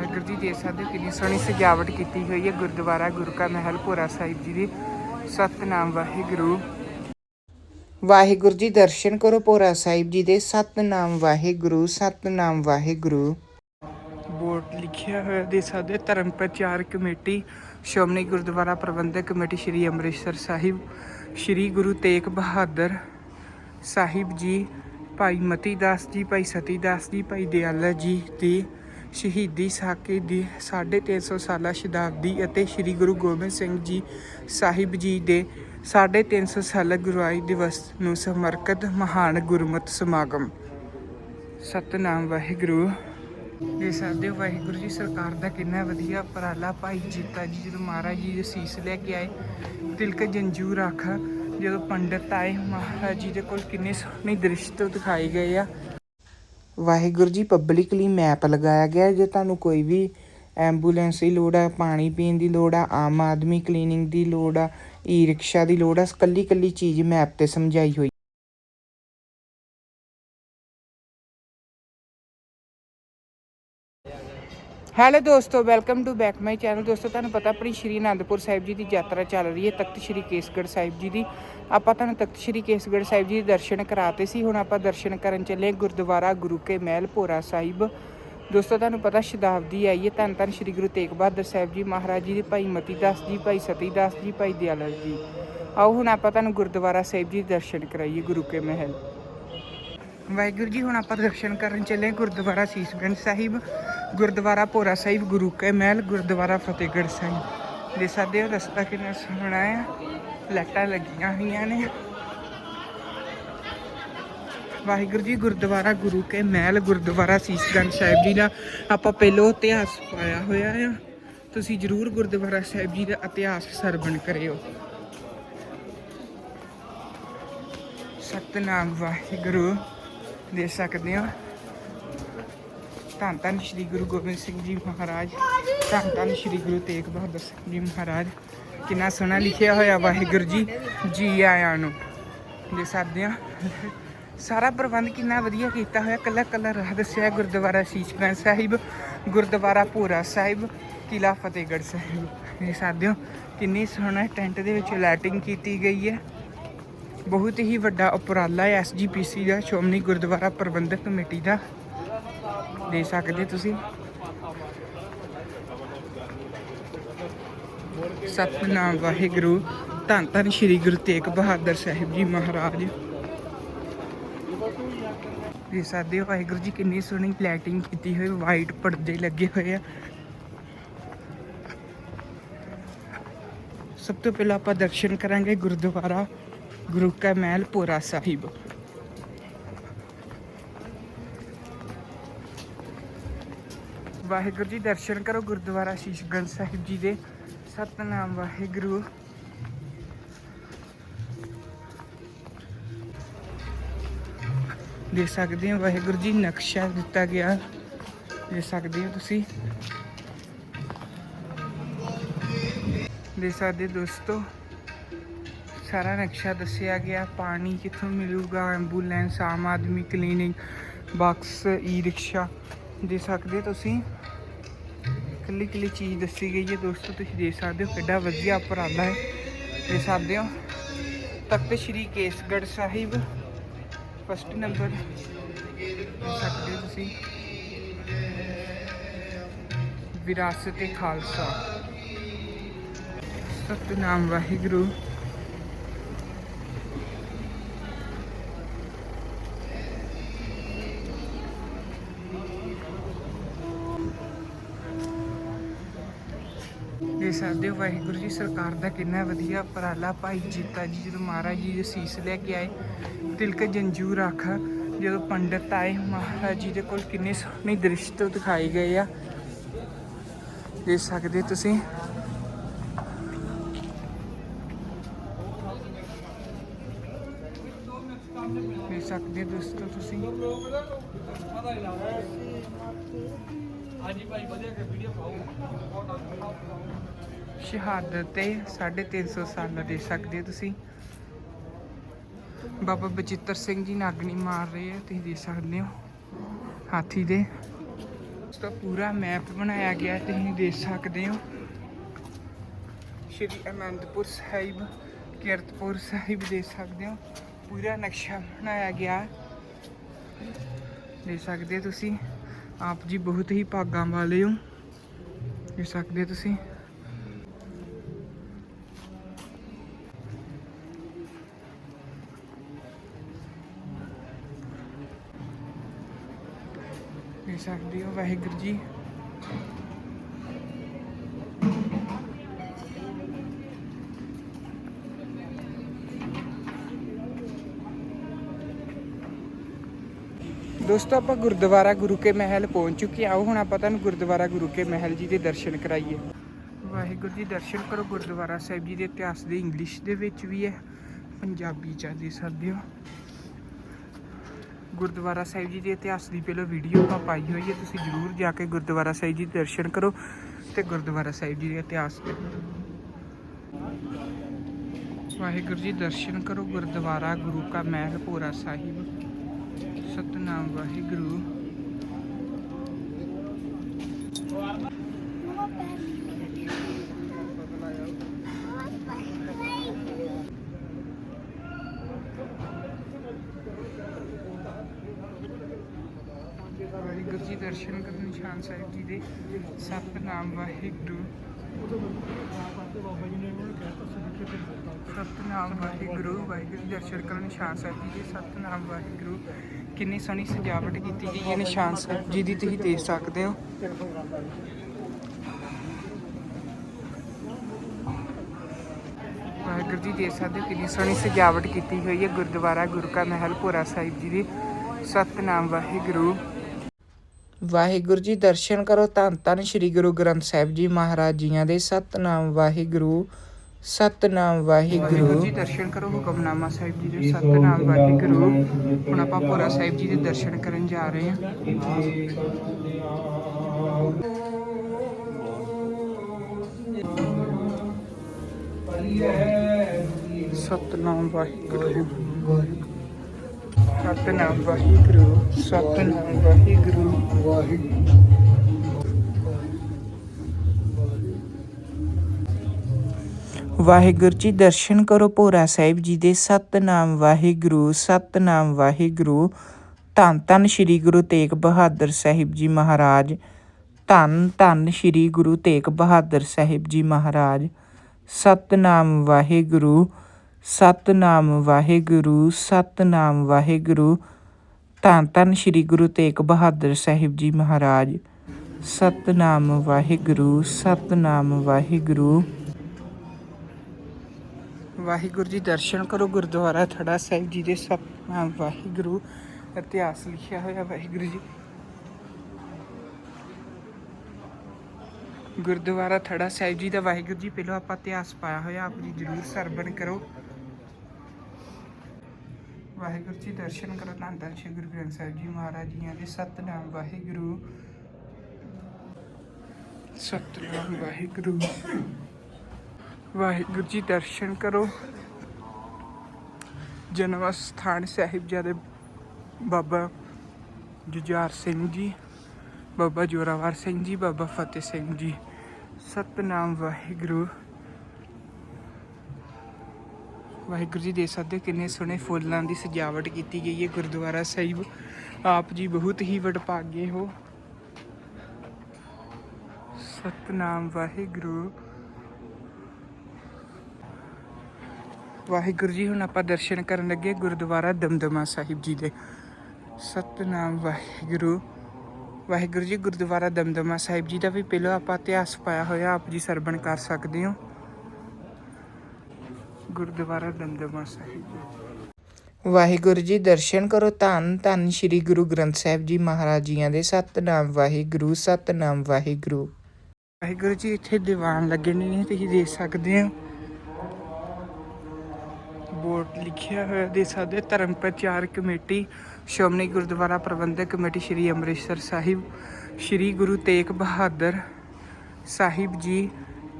ਵਾਹਿਗੁਰੂ ਜੀ ਦੇ ਸਕਦੇ ਹੋ ਕਿੰਨੀ ਸੋਹਣੀ ਸਜਾਵਟ ਕੀਤੀ ਹੋਈ ਹੈ। ਗੁਰਦੁਆਰਾ ਗੁਰੂ ਕਾ ਮਹਿਲ ਭੋਰਾ ਸਾਹਿਬ ਜੀ ਦੀ ਸਤਨਾਮ ਵਾਹਿਗੁਰੂ। ਵਾਹਿਗੁਰੂ ਜੀ ਦਰਸ਼ਨ ਕਰੋ ਭੋਰਾ ਸਾਹਿਬ ਜੀ ਦੇ। ਸਤਨਾਮ ਵਾਹਿਗੁਰੂ ਸਤਨਾਮ ਵਾਹਿਗੁਰੂ। ਬੋਰਡ ਲਿਖਿਆ ਹੋਇਆ ਦੇ। ਸਾਡੇ ਧਰਮ ਪ੍ਰਚਾਰ ਕਮੇਟੀ, ਸ਼੍ਰੋਮਣੀ ਗੁਰਦੁਆਰਾ ਪ੍ਰਬੰਧਕ ਕਮੇਟੀ ਸ੍ਰੀ ਅੰਮ੍ਰਿਤਸਰ ਸਾਹਿਬ, ਸ੍ਰੀ ਗੁਰੂ ਤੇਗ ਬਹਾਦਰ ਸਾਹਿਬ ਜੀ, ਭਾਈ ਮਤੀ ਦਾਸ ਜੀ, ਭਾਈ ਸਤੀ ਦਾਸ ਜੀ, ਭਾਈ ਦਿਆਲਾ ਜੀ ਦੀ ਸ਼ਹੀਦੀ ਸਾਕੇ ਦੀ 350 ਸਾਲਾ ਸ਼ਤਾਬਦੀ ਅਤੇ ਸ੍ਰੀ ਗੁਰੂ ਗੋਬਿੰਦ ਸਿੰਘ ਜੀ ਸਾਹਿਬ ਜੀ ਦੇ 350 ਸਾਲਾ ਗੁਰੂਆਈ ਦਿਵਸ ਨੂੰ ਸਮਰਪਿਤ ਮਹਾਨ ਗੁਰਮਤਿ ਸਮਾਗਮ। ਸਤਨਾਮ ਵਾਹਿਗੁਰੂ। ਇਹ ਸਾਡੇ ਵਾਹਿਗੁਰੂ ਜੀ, ਸਰਕਾਰ ਦਾ ਕਿੰਨਾ ਵਧੀਆ ਉਪਰਾਲਾ। ਭਾਈ ਜੀਤਾ ਜੀ ਜਦੋਂ ਮਹਾਰਾਜ ਜੀ ਦੇ ਸੀਸ ਲੈ ਕੇ ਆਏ, ਤਿਲਕ ਜੰਜੂ ਰਾਖਾ ਜਦੋਂ ਪੰਡਤ ਆਏ, ਮਹਾਰਾਜ ਜੀ ਦੇ ਕੋਲ ਕਿੰਨੇ ਸੋਹਣੇ ਦ੍ਰਿਸ਼ ਦਿਖਾਏ ਗਏ ਆ। ਵਾਹਿਗੁਰੂ ਜੀ ਪਬਲਿਕਲੀ ਮੈਪ ਲਗਾਇਆ ਗਿਆ ਜੇ ਤੁਹਾਨੂੰ ਕੋਈ ਵੀ ਐਂਬੂਲੈਂਸ ਦੀ ਲੋੜ ਆ, ਪਾਣੀ ਪੀਣ ਦੀ ਲੋੜ ਆ, ਆਮ ਆਦਮੀ ਕਲੀਨਿੰਗ ਦੀ ਲੋੜ ਆ ਈ ਰਿਕਸ਼ਾ ਦੀ ਲੋੜ ਆ ਇਕੱਲੀ ਇਕੱਲੀ ਚੀਜ਼ ਮੈਪ ਤੇ ਸਮਝਾਈ ਹੋਈ ਹੈਲੋ ਦੋਸਤੋ welcome to back my channel ਦੋਸਤੋ, ਤੁਹਾਨੂੰ ਪਤਾ ਆਪਣੀ ਸ਼੍ਰੀ ਅਨੰਦਪੁਰ ਸਾਹਿਬ ਜੀ ਦੀ ਯਾਤਰਾ ਚੱਲ ਰਹੀ ਹੈ, ਤਖਤ ਸ਼੍ਰੀ ਕੇਸਗੜ੍ਹ ਸਾਹਿਬ ਜੀ ਦੀ। ਆਪਾਂ ਤੁਹਾਨੂੰ ਤਖਤ ਸ਼੍ਰੀ ਕੇਸਗੜ੍ਹ ਸਾਹਿਬ ਜੀ ਦੇ ਦਰਸ਼ਨ ਕਰਾਤੇ ਸੀ, ਹੁਣ ਆਪਾਂ ਦਰਸ਼ਨ ਕਰਨ ਚੱਲੇ ਗੁਰਦੁਆਰਾ ਗੁਰੂ ਕੇ ਮਹਿਲ, ਭੋਰਾ ਸਾਹਿਬ। ਦੋਸਤੋ, ਤੁਹਾਨੂੰ ਪਤਾ ਸ਼ਤਾਬਦੀ ਆਈ ਹੈ, ਧੰਨ ਧੰਨ ਸ਼੍ਰੀ ਗੁਰੂ ਤੇਗ ਬਹਾਦਰ ਸਾਹਿਬ ਜੀ ਮਹਾਰਾਜ ਜੀ ਦੇ ਭਾਈ ਮਤੀ ਦਾਸ ਜੀ, ਭਾਈ ਸਤੀ ਦਾਸ ਜੀ, ਭਾਈ ਦਿਆਲਾ ਜੀ। ਆਓ, ਹੁਣ ਆਪਾਂ ਤੁਹਾਨੂੰ ਗੁਰਦੁਆਰਾ ਸਾਹਿਬ ਜੀ ਦੇ ਦਰਸ਼ਨ ਕਰਾਈਏ ਗੁਰੂ ਕੇ ਮਹਿਲ। ਵਾਹਿਗੁਰੂ ਜੀ, ਹੁਣ ਆਪਾਂ ਦਰਸ਼ਨ ਕਰਨ ਚੱਲੇ ਗੁਰਦੁਆਰਾ ਸੀਸਗੰਜ ਸਾਹਿਬ। ਗੁਰਦੁਆਰਾ ਭੋਰਾ ਸਾਹਿਬ ਗੁਰੂ ਕੇ ਮਹਿਲ, ਗੁਰਦੁਆਰਾ ਫਤਿਹਗੜ੍ਹ ਸਾਹਿਬ। ਦੇ ਸਕਦੇ ਹੋ ਰਸਤਾ ਕਿੰਨਾ ਸੋਹਣਾ ਹੈ। ਲਾਈਟਾਂ ਲੱਗੀਆਂ ਹੋਈਆਂ ਨੇ। ਵਾਹਿਗੁਰੂ ਜੀ, ਗੁਰਦੁਆਰਾ ਗੁਰੂ ਕੇ ਮਹਿਲ, ਗੁਰਦੁਆਰਾ ਸੀਸਗੰਜ ਸਾਹਿਬ ਜੀ ਦਾ ਆਪਾਂ ਪਹਿਲੋਂ ਇਤਿਹਾਸ ਪਾਇਆ ਹੋਇਆ ਆ। ਤੁਸੀਂ ਜਰੂਰ ਗੁਰਦੁਆਰਾ ਸਾਹਿਬ ਜੀ ਦਾ ਇਤਿਹਾਸ ਸਰਵਣ ਕਰਿਓ। ਸਤਨਾਮ ਵਾਹਿਗੁਰੂ ਦੇ ਸਕਦੇ ਹੋ। ਧੰਨ ਧੰਨ ਸ਼੍ਰੀ ਗੁਰੂ ਗੋਬਿੰਦ ਸਿੰਘ ਜੀ ਮਹਾਰਾਜ। ਧੰਨ ਧੰਨ ਸ਼੍ਰੀ ਗੁਰੂ ਤੇਗ ਬਹਾਦਰ ਸਿੰਘ ਜੀ ਮਹਾਰਾਜ। ਕਿੰਨਾ ਸੋਹਣਾ ਲਿਖਿਆ ਹੋਇਆ ਵਾਹਿਗੁਰੂ ਜੀ ਜੀ ਆਇਆਂ ਨੂੰ। ਦੇ ਸਕਦੇ ਆ ਸਾਰਾ ਪ੍ਰਬੰਧ ਕਿੰਨਾ ਵਧੀਆ ਕੀਤਾ ਹੋਇਆ, ਕੱਲਾ ਕੱਲਾ ਰਾਹ ਦੱਸਿਆ ਗੁਰਦੁਆਰਾ ਸ਼ੀਸ਼ਗੰਜ ਸਾਹਿਬ, ਗੁਰਦੁਆਰਾ ਭੋਰਾ ਸਾਹਿਬ ਕਿਲਾ ਫਤਿਹਗੜ੍ਹ ਸਾਹਿਬ। ਦੇ ਸਕਦੇ ਹੋ ਕਿੰਨੀ ਸੋਹਣਾ ਟੈਂਟ ਦੇ ਵਿੱਚ ਲਾਈਟਿੰਗ ਕੀਤੀ ਗਈ ਹੈ। ਬਹੁਤ ਹੀ ਵੱਡਾ ਉਪਰਾਲਾ ਹੈ ਐਸਜੀਪੀਸੀ ਦਾ, ਸ਼੍ਰੋਮਣੀ ਗੁਰਦੁਆਰਾ ਪ੍ਰਬੰਧਕ ਕਮੇਟੀ ਦਾ। ਦੇ ਸਕਦੇ ਤੁਸੀਂ? ਸਤਨਾਮ ਵਾਹਿਗੁਰੂ। ਧੰਨ ਧੰਨ ਸ਼੍ਰੀ ਗੁਰੂ ਤੇਗ ਬਹਾਦਰ ਸਾਹਿਬ ਜੀ ਮਹਾਰਾਜ। ਦੇ ਸਕਦੇ ਵਾਹਿਗੁਰੂ ਜੀ ਕਿੰਨੀ ਸੋਹਣੀ ਲਾਈਟਿੰਗ ਕੀਤੀ ਹੋਈ ਵਾਈਟ ਪਰਦੇ ਲੱਗੇ ਹੋਏ ਆ। ਸਭ ਤੋਂ ਪਹਿਲਾਂ ਆਪਾਂ ਦਰਸ਼ਨ ਕਰਾਂਗੇ ਗੁਰਦੁਆਰਾ ਗੁਰੂ ਕਾ ਮਹਿਲ ਭੋਰਾ ਸਾਹਿਬ। ਵਾਹਿਗੁਰੂ ਜੀ, ਦਰਸ਼ਨ ਕਰੋ ਗੁਰਦੁਆਰਾ ਸ਼ੀਸ਼ਗੰਜ ਸਾਹਿਬ ਜੀ ਦੇ। ਸਤਨਾਮ ਵਾਹਿਗੁਰੂ। ਦੇਖ ਸਕਦੇ ਹੋ ਵਾਹਿਗੁਰੂ ਜੀ, ਨਕਸ਼ਾ ਦਿੱਤਾ ਗਿਆ। ਦੇਖ ਸਕਦੇ ਹੋ ਤੁਸੀਂ। ਦੇਖ ਸਕਦੇ ਦੋਸਤੋ, ਸਾਰਾ ਨਕਸ਼ਾ ਦੱਸਿਆ ਗਿਆ। ਪਾਣੀ ਕਿੱਥੋਂ ਮਿਲੂਗਾ, ambulance, Aam Aadmi, clinic, box e rickshaw ਦੇ ਸਕਦੇ ਹੋ ਤੁਸੀਂ। ਕੱਲੀ ਕੱਲੀ ਚੀਜ਼ ਦੱਸੀ ਗਈ ਹੈ। ਦੋਸਤੋ, ਤੁਸੀਂ ਦੇਖ ਸਕਦੇ ਹੋ ਕਿੱਡਾ ਵਧੀਆ ਉਪਰਾਲਾ ਹੈ। ਦੇਖ ਸਕਦੇ ਹੋ। ਤਖਤ ਸ਼੍ਰੀ ਕੇਸਗੜ੍ਹ ਸਾਹਿਬ ਫਸਟ ਨੰਬਰ ਦੇਖ ਸਕਦੇ ਹੋ ਤੁਸੀਂ। ਵਿਰਾਸਤ ਏ ਖਾਲਸਾ। ਸਤਨਾਮ ਵਾਹਿਗੁਰੂ। ਸਕਦੇ ਹੋ? ਵਾਹਿਗੁਰੂ ਜੀ, ਸਰਕਾਰ ਦਾ ਕਿੰਨਾ ਵਧੀਆ ਉਪਰਾਲਾ। ਭਾਈ ਜੀਤਾ ਜੀ ਜਦੋਂ ਮਹਾਰਾਜ ਜੀ ਦੇ ਸੀਸ ਲੈ ਕੇ ਆਏ, ਤਿਲਕ ਜੰਜੂ ਰੱਖ, ਜਦੋਂ ਪੰਡਤ ਆਏ, ਮਹਾਰਾਜ ਜੀ ਦੇ ਕੋਲ ਕਿੰਨੇ ਸੋਹਣੇ ਦ੍ਰਿਸ਼ ਤੋਂ ਦਿਖਾਏ ਗਏ ਆ। ਦੇਖ ਸਕਦੇ ਤੁਸੀਂ? ਦੇਖ ਸਕਦੇ ਹੋ ਦੋਸਤੋ ਤੁਸੀਂ? ਸ਼ਹਾਦਤ ਤੇ 350 ਸਾਲ ਦੇ ਸਕਦੇ ਹੋ ਤੁਸੀਂ। ਬਾਬਾ ਬਚਿੱਤਰ ਸਿੰਘ ਜੀ ਨਾਗਣੀ ਮਾਰ ਰਹੇ ਆ, ਤੁਸੀਂ ਦੇਖ ਸਕਦੇ ਹੋ। ਹਾਥੀ ਦੇ। ਉਸ ਦਾ ਪੂਰਾ ਮੈਪ ਬਣਾਇਆ ਗਿਆ, ਤੁਸੀਂ ਦੇਖ ਸਕਦੇ ਹੋ। ਸ਼੍ਰੀ ਅਨੰਦਪੁਰ ਸਾਹਿਬ, ਕੀਰਤਪੁਰ ਸਾਹਿਬ ਦੇਖ ਸਕਦੇ ਹੋ। ਪੂਰਾ ਨਕਸ਼ਾ ਬਣਾਇਆ ਗਿਆ। ਹੈ। ਦੇਖ ਸਕਦੇ ਹੋ ਤੁਸੀਂ। ਆਪ ਜੀ ਬਹੁਤ ਹੀ ਭਾਗਾਂ ਵਾਲੇ ਹੋ। ਦੇਖ ਸਕਦੇ ਹੋ ਤੁਸੀਂ। ਦੇਖ ਸਕਦੇ ਹੋ ਵਾਹਿਗੁਰੂ ਜੀ। ਦੋਸਤੋ, ਆਪਾਂ ਗੁਰਦੁਆਰਾ ਗੁਰੂ ਕੇ ਮਹਿਲ ਪਹੁੰਚ ਚੁੱਕੇ ਆਓ, ਹੁਣ ਆਪਾਂ ਤੁਹਾਨੂੰ ਗੁਰਦੁਆਰਾ ਗੁਰੂ ਕੇ ਮਹਿਲ ਜੀ ਦੇ ਦਰਸ਼ਨ ਕਰਾਈਏ। ਵਾਹਿਗੁਰੂ ਜੀ, ਦਰਸ਼ਨ ਕਰੋ। ਗੁਰਦੁਆਰਾ ਸਾਹਿਬ ਜੀ ਦੇ ਇਤਿਹਾਸ ਦੇ ਇੰਗਲਿਸ਼ ਦੇ ਵਿੱਚ ਵੀ ਹੈ। ਪੰਜਾਬੀ ਚ ਦੇ ਸਕਦੇ ਹੋ ਗੁਰਦੁਆਰਾ ਸਾਹਿਬ ਜੀ ਦੇ ਇਤਿਹਾਸ ਦੀ ਪਹਿਲਾਂ ਵੀਡੀਓ ਆਪਾਂ ਪਾਈ ਹੋਈ ਹੈ। ਤੁਸੀਂ ਜਰੂਰ ਜਾ ਕੇ ਗੁਰਦੁਆਰਾ ਸਾਹਿਬ ਜੀ ਦੇ ਦਰਸ਼ਨ ਕਰੋ ਤੇ ਗੁਰਦੁਆਰਾ ਸਾਹਿਬ ਜੀ ਦੇ ਇਤਿਹਾਸ ਦੇ ਵਾਹਿਗੁਰੂ ਜੀ, ਦਰਸ਼ਨ ਕਰੋ। ਗੁਰਦੁਆਰਾ ਗੁਰੂ ਕਾ ਮਹਿਲ ਭੋਰਾ ਸਾਹਿਬ। ਸਤਨਾਮ ਵਾਹਿਗੁਰੂ। ਵਾਹਿਗੁਰੂ ਜੀ ਦਰਸ਼ਨ ਕਰਨ ਨਿਸ਼ਾਨ ਸਾਹਿਬ ਜੀ ਦੇ ਸਤਨਾਮ ਵਾਹਿਗੁਰੂ। ਸਤਨਾਮ ਵਾਹਿਗੁਰੂ ਵਾਹਿਗੁਰੂ ਦਰਸ਼ਨ ਕਰਨ, ਨਿਸ਼ਾਨ ਸਾਹਿਬ ਜੀ ਸਤਨਾਮ ਵਾਹਿਗੁਰੂ। ਕਿੰਨੀ ਸੋਹਣੀ ਸਜਾਵਟ ਕੀਤੀ ਗਈ ਹੈ ਨਿਸ਼ਾਨ ਸਾਹਿਬ ਜੀ ਦੀ, ਤੁਸੀਂ ਦੇਖ ਸਕਦੇ ਹੋ। ਵਾਹਿਗੁਰੂ ਜੀ ਦੇਖ ਸਕਦੇ ਹੋ ਕਿੰਨੀ ਸੋਹਣੀ ਸਜਾਵਟ ਕੀਤੀ ਹੋਈ ਹੈ ਗੁਰਦੁਆਰਾ ਗੁਰੂ ਮਹਿਲ ਭੋਰਾ ਸਾਹਿਬ ਜੀ ਦੀ। ਸਤਨਾਮ ਵਾਹਿਗੁਰੂ। ਵਾਹਿਗੁਰੂ ਜੀ ਦਰਸ਼ਨ ਕਰੋ ਧੰਨ ਧੰਨ ਸ੍ਰੀ ਗੁਰੂ ਗ੍ਰੰਥ ਸਾਹਿਬ ਜੀ ਮਹਾਰਾਜ ਜੀਆਂ ਦੇ। ਸਤਨਾਮ ਵਾਹਿਗੁਰੂ। ਸਤਨਾਮ ਵਾਹਿਗੁਰੂ। ਜੀ, ਦਰਸ਼ਨ ਕਰੋ, ਹੁਕਮਨਾਮਾ ਸਾਹਿਬ ਜੀ ਦੇ ਸਤਨਾਮ ਵਾਹਿਗੁਰੂ। ਹੁਣ ਆਪਾਂ ਭੋਰਾ ਸਾਹਿਬ ਜੀ ਦੇ ਦਰਸ਼ਨ ਕਰਨ ਜਾ ਰਹੇ ਹਾਂ। ਸਤਨਾਮ ਵਾਹਿਗੁਰੂ। ਸਤਨਾਮ ਵਾਹਿਗੁਰੂ ਸਤਨਾਮ ਵਾਹਿਗੁਰੂ ਵਾਹਿਗੁਰੂ। ਵਾਹਿਗੁਰੂ ਜੀ, ਦਰਸ਼ਨ ਕਰੋ ਭੋਰਾ ਸਾਹਿਬ ਜੀ ਦੇ ਸਤਨਾਮ ਵਾਹਿਗੁਰੂ ਸਤਨਾਮ ਵਾਹਿਗੁਰੂ। ਧੰਨ ਧੰਨ ਸ੍ਰੀ ਗੁਰੂ ਤੇਗ ਬਹਾਦਰ ਸਾਹਿਬ ਜੀ ਮਹਾਰਾਜ। ਧੰਨ ਧੰਨ ਸ੍ਰੀ ਗੁਰੂ ਤੇਗ ਬਹਾਦਰ ਸਾਹਿਬ ਜੀ ਮਹਾਰਾਜ। ਸਤਨਾਮ ਵਾਹਿਗੁਰੂ ਸਤਨਾਮ ਵਾਹਿਗੁਰੂ ਸਤਨਾਮ ਵਾਹਿਗੁਰੂ। ਧੰਨ ਧੰਨ ਸ੍ਰੀ ਗੁਰੂ ਤੇਗ ਬਹਾਦਰ ਸਾਹਿਬ ਜੀ ਮਹਾਰਾਜ। ਸਤਨਾਮ ਵਾਹਿਗੁਰੂ ਸਤਨਾਮ ਵਾਹਿਗੁਰੂ। ਵਾਹਿਗੁਰੂ ਜੀ ਦਰਸ਼ਨ ਕਰੋ ਗੁਰਦੁਆਰਾ ਥੜਾ ਸਾਹਿਬ ਜੀ ਦੇ ਸਤਨਾਮ ਵਾਹਿਗੁਰੂ ਇਤਿਹਾਸ ਲਿਖਿਆ ਹੋਇਆ ਵਾਹਿਗੁਰੂ ਜੀ। ਗੁਰਦੁਆਰਾ ਥੜਾ ਸਾਹਿਬ ਜੀ ਦਾ ਵਾਹਿਗੁਰੂ ਜੀ, ਪਹਿਲਾਂ ਆਪਾਂ ਇਤਿਹਾਸ ਪਾਇਆ ਹੋਇਆ, ਆਪ ਜੀ ਜਰੂਰ ਸਰਵਣ ਕਰੋ। ਵਾਹਿਗੁਰੂ ਜੀ ਦਰਸ਼ਨ ਕਰੋ, ਧੰਨ ਧੰਨ ਸ਼੍ਰੀ ਗੁਰੂ ਗ੍ਰੰਥ ਸਾਹਿਬ ਜੀ ਮਹਾਰਾਜ ਜੀਆਂ ਦੇ ਸਤਨਾਮ, ਵਾਹਿਗੁਰੂ। ਸਤਨਾਮ, ਵਾਹਿਗੁਰੂ। ਵਾਹਿਗੁਰੂ ਜੀ ਦਰਸ਼ਨ ਕਰੋ। ਜਨਮ ਸਥਾਨ ਸਾਹਿਬਜ਼ਾਦੇ ਬਾਬਾ ਜੁਝਾਰ ਸਿੰਘ ਜੀ, ਬਾਬਾ ਜੋਰਾਵਰ ਸਿੰਘ ਜੀ, ਬਾਬਾ ਫਤਿਹ ਸਿੰਘ ਜੀ। ਸਤਨਾਮ ਵਾਹਿਗੁਰੂ। ਵਾਹਿਗੁਰੂ ਜੀ ਦੇ ਸਕਦੇ ਹੋ ਕਿੰਨੇ ਸੋਹਣੇ ਫੁੱਲਾਂ ਦੀ ਸਜਾਵਟ ਕੀਤੀ ਗਈ ਹੈ ਗੁਰਦੁਆਰਾ ਸਾਹਿਬ। ਆਪ ਜੀ ਬਹੁਤ ਹੀ ਵਡਭਾਗੇ ਹੋ। ਸਤਨਾਮ ਵਾਹਿਗੁਰੂ। ਵਾਹਿਗੁਰੂ ਜੀ, ਹੁਣ ਆਪਾਂ ਦਰਸ਼ਨ ਕਰਨ ਲੱਗੇ ਗੁਰਦੁਆਰਾ ਦਮਦਮਾ ਸਾਹਿਬ ਜੀ ਦੇ। ਸਤਨਾਮ ਵਾਹਿਗੁਰੂ। ਵਾਹਿਗੁਰੂ ਜੀ, ਗੁਰਦੁਆਰਾ ਦਮਦਮਾ ਸਾਹਿਬ ਜੀ ਦਾ ਵੀ ਪਹਿਲਾਂ ਆਪਾਂ ਇਤਿਹਾਸ ਪਾਇਆ ਹੋਇਆ, ਆਪ ਜੀ ਸਰਵਣ ਕਰ ਸਕਦੇ ਹੋ। ਗੁਰਦੁਆਰਾ ਦਮਦਮਾ ਸਾਹਿਬ ਵਾਹਿਗੁਰੂ ਜੀ, ਦਰਸ਼ਨ ਕਰੋ ਧੰਨ ਧੰਨ ਸ੍ਰੀ ਗੁਰੂ ਗ੍ਰੰਥ ਸਾਹਿਬ ਜੀ ਮਹਾਰਾਜ ਜੀਆਂ ਦੇ। ਸਤਨਾਮ ਵਾਹਿਗੁਰੂ ਸਤਨਾਮ ਵਾਹਿਗੁਰੂ। ਵਾਹਿਗੁਰੂ ਜੀ, ਇੱਥੇ ਦੀਵਾਨ ਲੱਗੇ ਨੇ, ਤੁਸੀਂ ਦੇਖ ਸਕਦੇ ਹੋ। ਬੋਰਡ ਲਿਖਿਆ ਹੋਇਆ ਦੇ ਸਕਦੇ ਧਰਮ ਪ੍ਰਚਾਰ ਕਮੇਟੀ, ਸ਼੍ਰੋਮਣੀ ਗੁਰਦੁਆਰਾ ਪ੍ਰਬੰਧਕ ਕਮੇਟੀ ਸ੍ਰੀ ਅੰਮ੍ਰਿਤਸਰ ਸਾਹਿਬ, ਸ੍ਰੀ ਗੁਰੂ ਤੇਗ ਬਹਾਦਰ ਸਾਹਿਬ ਜੀ,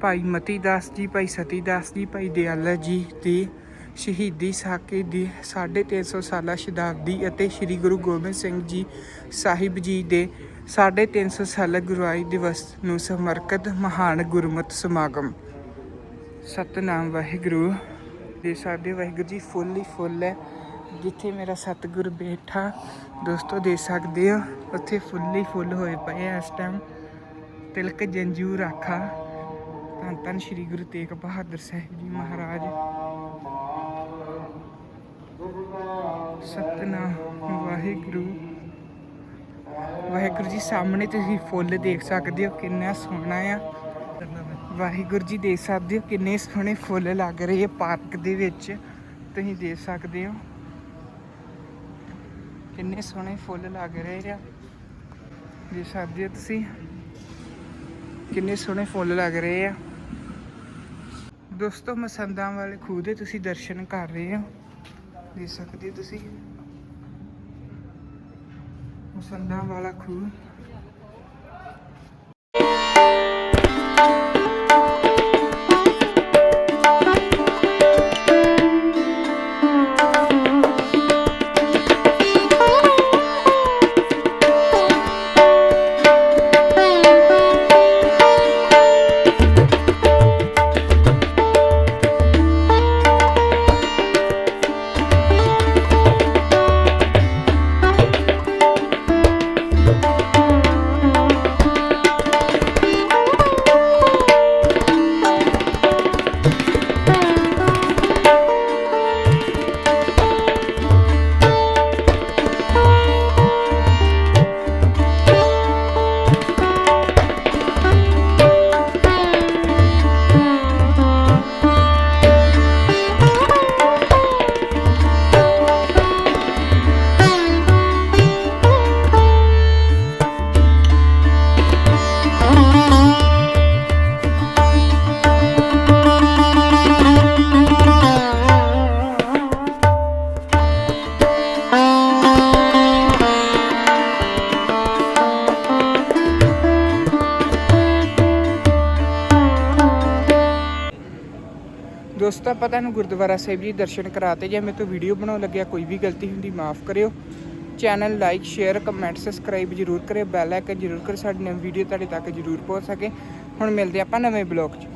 ਭਾਈ ਮਤੀ ਦਾਸ ਜੀ, ਭਾਈ ਸਤੀ ਦਾਸ ਜੀ, ਭਾਈ ਦਿਆਲਾ ਜੀ ਦੀ ਸ਼ਹੀਦੀ ਸਾਕੇ ਦੀ 350 ਸਾਲਾ ਸ਼ਤਾਬਦੀ ਅਤੇ ਸ੍ਰੀ ਗੁਰੂ ਗੋਬਿੰਦ ਸਿੰਘ ਜੀ ਸਾਹਿਬ ਜੀ ਦੇ 350 ਸਾਲਾ ਗੁਰੂਆਈ ਦਿਵਸ ਨੂੰ ਸਮਰਪਿਤ ਮਹਾਨ ਗੁਰਮਤਿ ਸਮਾਗਮ। ਸਤਨਾਮ ਵਾਹਿਗੁਰੂ। ਦੇ ਹੋ ਵਾਹਿਗੁਰੂ ਜੀ, ਫੁੱਲ ਹੀ ਫੁੱਲ ਹੈ। ਜਿੱਥੇ ਮੇਰਾ ਸਤਿਗੁਰ ਬੈਠਾ, ਦੋਸਤੋ ਦੇ ਸਕਦੇ ਹੋ, ਉੱਥੇ ਫੁੱਲ ਹੀ ਫੁੱਲ ਹੋਏ ਪਏ ਆ ਇਸ ਟਾਈਮ ਤਿਲਕ ਜੰਜੂ ਰਾਖਾ ਧੰਨ ਧੰਨ ਸ੍ਰੀ ਗੁਰੂ ਤੇਗ ਬਹਾਦਰ ਸਾਹਿਬ ਜੀ ਮਹਾਰਾਜ। ਸਤਨਾਮ ਵਾਹਿਗੁਰੂ। ਵਾਹਿਗੁਰੂ ਜੀ, ਸਾਹਮਣੇ ਤੁਸੀਂ ਫੁੱਲ ਦੇਖ ਸਕਦੇ ਹੋ, ਕਿੰਨਾ ਸੋਹਣਾ ਆ। ਵਾਹਿਗੁਰੂ ਜੀ ਦੇਖ ਸਕਦੇ ਹੋ ਕਿੰਨੇ ਸੋਹਣੇ ਫੁੱਲ ਲੱਗ ਰਹੇ ਆ ਪਾਰਕ ਦੇ ਵਿੱਚ। ਤੁਸੀਂ ਦੇਖ ਸਕਦੇ ਹੋ। ਕਿੰਨੇ ਸੋਹਣੇ ਫੁੱਲ ਲੱਗ ਰਹੇ ਆ। ਦੇਖ ਸਕਦੇ ਹੋ ਤੁਸੀਂ ਕਿੰਨੇ ਸੋਹਣੇ ਫੁੱਲ ਲੱਗ ਰਹੇ ਆ। ਦੋਸਤੋ, ਮਸੰਦਾਂ ਵਾਲੇ ਖੂਹ ਦੇ ਤੁਸੀਂ ਦਰਸ਼ਨ ਕਰ ਰਹੇ ਹੋ। ਦੇਖ ਸਕਦੇ ਹੋ ਤੁਸੀਂ। ਮਸੰਦਾਂ ਵਾਲਾ ਖੂਹ। ਦੋਸਤੋ, ਆਪਾਂ ਤੁਹਾਨੂੰ ਗੁਰਦੁਆਰਾ ਸਾਹਿਬ ਜੀ ਦਰਸ਼ਨ ਕਰਾਤੇ ਜੇ ਮੇਰੇ ਤੋਂ ਵੀਡੀਓ ਬਣਾਉਣ ਲੱਗਿਆ, ਕੋਈ ਵੀ ਗਲਤੀ ਹੁੰਦੀ ਮਾਫ ਕਰਿਓ। Channel like share comment subscribe ਜਰੂਰ ਕਰਿਓ ਬੈਲ ਆਈਕਨ ਜਰੂਰ ਕਰਿਓ, ਸਾਡੀ ਨਵੀਂ ਵੀਡੀਓ ਤੁਹਾਡੇ ਤੱਕ ਜਰੂਰ ਪਹੁੰਚ ਸਕੇ। ਹੁਣ ਮਿਲਦੇ ਆਪਾਂ ਨਵੇਂ ਬਲੌਗ 'ਚ।